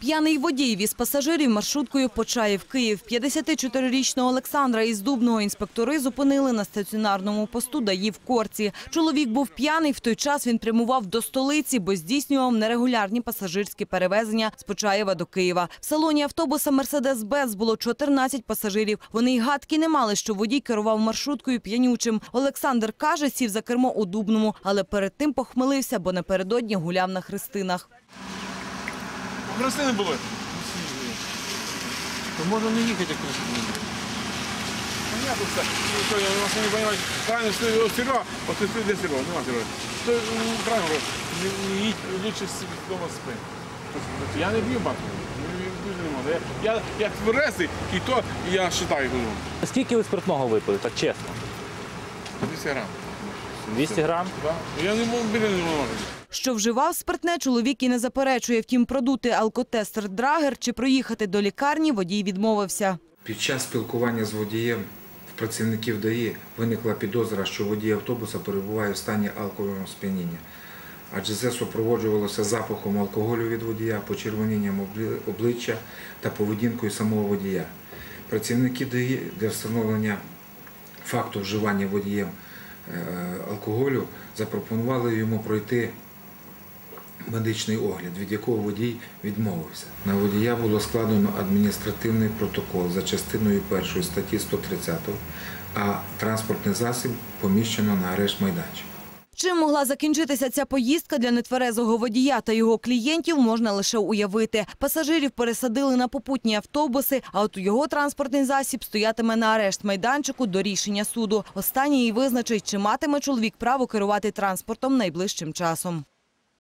П'яний водій віз пасажирів маршруткою Почаїв Київ. 54-річного Олександра із Дубного інспектори зупинили на стаціонарному посту ДАІ в Корці. Чоловік був п'яний, в той час він прямував до столиці, бо здійснював нерегулярні пасажирські перевезення з Почаєва до Києва. В салоні автобуса «Мерседес-Бенц» було 14 пасажирів. Вони й гадки не мали, що водій керував маршруткою п'янючим. Олександр каже, сів за кермо у Дубному, але перед тим похмелився, бо напередодні гуляв на хрестинах. Хрестини були. То можна не їхати як Понятно все. Ну, я вас не розумію. Правильно, що його Серега, от ти де Серега, нема Серега. То ну, правильно, не, не їдь, лучше спи. Я не б'ю не можу. Я, я як тверезий, і то я його. Скільки ви спиртного випили, так чесно? 200 грам. 200 грам? Я не можу, біля не можу. Що вживав спиртне, чоловік і не заперечує. Втім, продути алкотестер Драгер чи проїхати до лікарні водій відмовився. Під час спілкування з водієм в працівників ДАІ виникла підозра, що водій автобуса перебуває в стані алкогольного сп'яніння. Адже це супроводжувалося запахом алкоголю від водія, почервонінням обличчя та поведінкою самого водія. Працівники ДАІ для встановлення факту вживання водієм алкоголю запропонували йому пройти медичний огляд, від якого водій відмовився. На водія було складено адміністративний протокол за частиною 1 статті 130, а транспортний засіб поміщено на арешт майданчик. Чим могла закінчитися ця поїздка для нетверезого водія та його клієнтів, можна лише уявити. Пасажирів пересадили на попутні автобуси, а от його транспортний засіб стоятиме на арешт майданчику до рішення суду. Останній визначить, чи матиме чоловік право керувати транспортом найближчим часом.